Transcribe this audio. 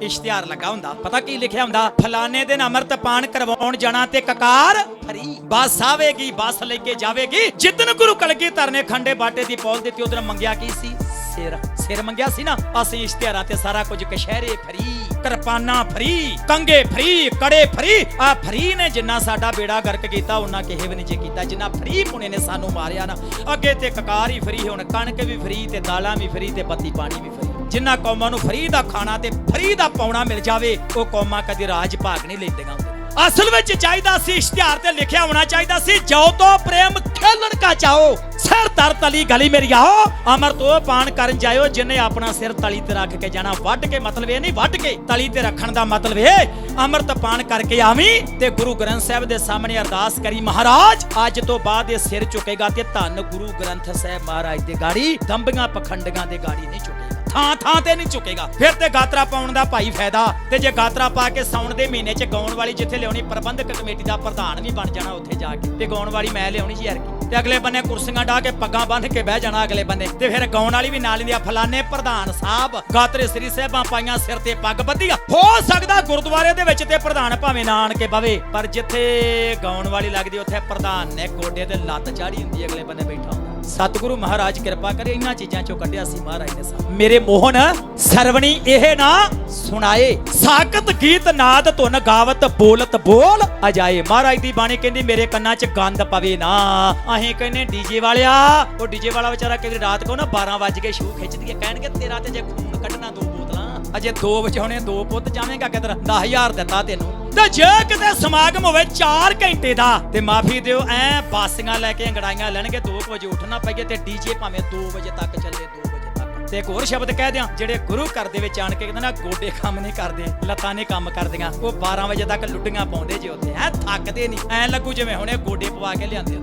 ਇਸ਼ਤਿਹਾਰ ਲੱਗਾ ਹੁੰਦਾ। ਪਤਾ ਕੀ ਲਿਖਿਆ ਹੁੰਦਾ? ਫਲਾਣੇ ਦਿਨ ਅੰਮ੍ਰਿਤ ਪਾਨ ਕਰਵਾਉਣ ਜਾਣਾ ਤੇ ਕਕਾਰ ਫਰੀ। ਬੱਸ ਆਵੇਗੀ, ਬੱਸ ਲੈ ਕੇ ਜਾਵੇਗੀ। ਜਿੱਦਨ ਗੁਰੂ ਕਲਗੀਧਰ ਧਰਨੇ ਖੰਡੇ ਬਾਟੇ ਦੀ ਪੌਲ ਦਿੱਤੀ, ਉਦੋਂ ਮੰਗਿਆ ਕੀ ਸੀ? ਸਿਰ। ਸਿਰ ਮੰਗਿਆ ਸੀ ਨਾ? ਅਸੀਂ ਇਸ਼ਤਿਹਾਰਾਂ ਤੇ ਸਾਰਾ ਕੁਝ ਕਸ਼ਹਿਰੇ ਫਰੀ, ਕਿਰਪਾਨਾਂ ਫਰੀ, ਕੰਗੇ ਫਰੀ, ਕੜੇ ਫਰੀ। ਆ ਫਰੀ ਨੇ ਜਿੰਨਾ ਸਾਡਾ ਬੇੜਾ ਗਰਕ ਕੀਤਾ ਉਹਨਾਂ ਕਿਸੇ ਵੀ ਨਹੀਂ ਜੇ ਕੀਤਾ। ਜਿੰਨਾ ਫਰੀ ਪੁਣੇ ਨੇ ਸਾਨੂੰ ਮਾਰਿਆ ਨਾ, ਅੱਗੇ ਤੇ ਕਕਾਰ ਹੀ ਫਰੀ, ਹੁਣ ਕਣਕ ਵੀ ਫਰੀ ਤੇ ਦਾਲਾਂ ਵੀ ਫਰੀ ਤੇ ਬੱਤੀ ਪਾਣੀ ਵੀ ਫਰੀ। ਜਿਨ੍ਹਾਂ ਕੌਮਾਂ ਨੂੰ ਫਰੀ ਦਾ ਖਾਣਾ ਤੇ ਫਰੀ ਦਾ ਪਾਉਣਾ ਮਿਲ ਜਾਵੇ, ਉਹ ਕੌਮਾਂ ਕਦੇ ਰਾਜ ਭਾਗ ਨਹੀਂ ਲੈਂਦੀਆਂ ਅਸਲ ਵਿੱਚ ਚਾਹੀਦਾ ਸੀ ਇਸ਼ਤਿਹਾਰ ਤੇ ਲਿਖਿਆ ਹੋਣਾ ਚਾਹੀਦਾ ਸੀ, ਜੋ ਤੋ ਪ੍ਰੇਮ ਖੇਲਣ ਕਾ ਚਾਓ ਸਿਰ ਤਰ ਤਲੀ ਗਲੀ ਮੇਰੀ ਆਓ, ਅਮਰ ਤੋਂ ਪਾਣ ਕਰਨ ਜਾਇਓ, ਜਿਨੇ ਆਪਣਾ ਸਿਰ ਤਲੀ ਤੇ ਰੱਖ ਕੇ ਜਾਣਾ, ਵੱਢ ਕੇ ਮਤਲਬ ਇਹ ਨਹੀਂ, ਵੱਢ ਕੇ ਤਲੀ ਤੇ ਰੱਖਣ ਦਾ ਮਤਲਬ ਇਹ ਅੰਮ੍ਰਿਤ ਪਾਣ ਕਰਕੇ ਆਵੀਂ ਤੇ ਗੁਰੂ ਗ੍ਰੰਥ ਸਾਹਿਬ ਦੇ ਸਾਹਮਣੇ ਅਰਦਾਸ ਕਰੀ, ਮਹਾਰਾਜ, ਅੱਜ ਤੋਂ ਬਾਅਦ ਇਹ ਸਿਰ ਝੁਕੇਗਾ ਤੇ ਧੰਨ ਗੁਰੂ ਗ੍ਰੰਥ ਸਾਹਿਬ ਮਹਾਰਾਜ ਦੇ ਗਾੜੀ, ਦੰਬੀਆਂ ਪਖੰਡੀਆਂ ਦੇ ਗਾੜੀ ਨਹੀਂ ਝੁਕੇਗਾ। ਥਾਂ ਥਾਂ ਤੇ ਨਹੀਂ ਝੁਕੇਗਾ। ਫਿਰ ਤੇ ਗਾਤਰਾ ਪਾਉਣ ਦਾ ਭਾਈ ਫਾਇਦਾ। ਤੇ ਜੇ ਗਾਤਰਾ ਪਾ ਕੇ ਸਾਉਣ ਦੇ ਮਹੀਨੇ 'ਚ ਗਾਉਣ ਵਾਲੀ ਜਿੱਥੇ ਲਿਆਉਣੀ ਪ੍ਰਬੰਧਕ ਕਮੇਟੀ ਦਾ ਪ੍ਰਧਾਨ ਵੀ ਬਣ ਜਾਣਾ ਉੱਥੇ ਜਾ ਕੇ। ਤੇ ਗਾਉਣ ਵਾਲੀ ਮੈਂ ਲਿਆਉਣੀ ਜੀ ਯਾਰ ਕੀ ਤੇ ਅਗਲੇ ਬੰਨੇ ਕੁਰਸੀਆਂ ਢਾ ਕੇ ਪੱਗਾਂ ਬੰਨ੍ਹ ਕੇ ਬਹਿ ਜਾਣਾ ਅਗਲੇ ਬੰਨੇ। ਤੇ ਫਿਰ ਗਾਉਣ ਵਾਲੀ ਵੀ ਨਾਲ ਲਿਆ ਫਲਾਣੇ ਪ੍ਰਧਾਨ ਸਾਹਿਬ, ਗਾਤਰੇ ਸ੍ਰੀ ਸਾਹਿਬਾਂ ਪਾਈਆਂ ਸਿਰ ਤੇ ਪੱਗ ਬੱਧੀ ਹੋ ਸਕਦਾ ਗੁਰਦੁਆਰੇ ਦੇ ਵਿੱਚ ਤੇ ਪ੍ਰਧਾਨ ਭਾਵੇਂ ਨਾ ਆਣ ਕੇ ਬਵੇ, ਪਰ ਜਿੱਥੇ ਗਾਉਣ ਵਾਲੀ ਲੱਗਦੀ ਉੱਥੇ ਪ੍ਰਧਾਨ ਨੇ ਗੋਡੇ ਤੇ ਲੱਤ ਚਾੜੀ ਹੁੰਦੀ, ਅਗਲੇ ਬੰਨੇ ਬੈਠਾ। ਸਤਿਗੁਰੂ ਮਹਾਰਾਜ ਕਿਰਪਾ ਕਰੇ ਇਹਨਾਂ ਚੀਜ਼ਾਂ ਚੋਂ ਕੱਢਿਆ ਸੀ ਮਹਾਰਾਜ ਨੇ ਸਾਨੂੰ। ਮੇਰੇ ਮੋਹਨ, ਸਰਵਣੀ ਇਹ ਨਾ ਸੁਣਾਏ। ਸਾਕਤ ਗੀਤ ਨਾਦ ਧੁਨ ਗਾਵਤ ਬੋਲਤ ਬੋਲ ਅਜਾਏ। ਮਹਾਰਾਜ ਦੀ ਬਾਣੀ ਕਹਿੰਦੀ, ਮੇਰੇ ਕੰਨਾਂ 'ਚ ਗੰਦ ਪਵੇ ਨਾ। ਅਸੀਂ ਕਹਿੰਨੇ ਡੀਜੇ ਵਾਲਿਆ, ਉਹ ਡੀਜੇ ਵਾਲਾ ਵਿਚਾਰਾ ਕਿਤੇ ਰਾਤ ਕੋ ਨਾ 12 ਵਜ ਕੇ ਸ਼ੂ ਖਿੱਚਦੀ ਹੈ। ਕਹਿਣਗੇ, ਤੇਰਾ ਤੇ ਜੇ ਖੂਨ ਕੱਢਣਾ ਦੋ ਬੋਤਲਾਂ, ਅਜੇ ਦੋ ਵਜਾਉਣੇ ਦੋ ਪੁੱਤ ਜਾਵੇਂਗਾ ਕਿਧਰ? 10000 ਦਿੱਤਾ ਤੈਨੂੰ। ਤੇ ਜੇ ਕਿਤੇ ਸਮਾਗਮ ਹੋਵੇ 4 ਘੰਟੇ ਦਾ, ਤੇ ਮਾਫੀ ਦਿਓ, ਐ ਬਾਸੀਆਂ ਲੈ ਕੇ ਗੜਾਈਆਂ ਲੈਣਗੇ 2 ਵਜੇ ਉੱਠਣਾ ਪਈਏ ਤੇ ਡੀਜੇ ਭਾਵੇਂ 2 ਵਜੇ ਤੱਕ ਚੱਲੇ 2 ਵਜੇ ਤੱਕ। ਤੇ ਇੱਕ ਹੋਰ ਸ਼ਬਦ ਕਹਿ ਦਿਆਂ, ਜਿਹੜੇ ਗੁਰੂ ਘਰ ਦੇ ਵਿੱਚ ਆਣ ਕੇ ਕਹਿੰਦੇ ਨਾ, ਗੋਡੇ ਕੰਮ ਨਹੀਂ ਕਰਦੇ, ਲੱਤਾਂ ਨਹੀਂ ਕੰਮ ਕਰਦੀਆਂ, ਉਹ 12 ਵਜੇ ਤੱਕ ਲੁੱਟੀਆਂ ਪਾਉਂਦੇ ਜੇ ਉੱਥੇ ਐ ਥੱਕਦੇ ਨਹੀਂ, ਐ ਲੱਗੂ ਜਿਵੇਂ ਹੁਣੇ ਗੋਡੇ ਪਵਾ ਕੇ ਲਿਆਂਦੇ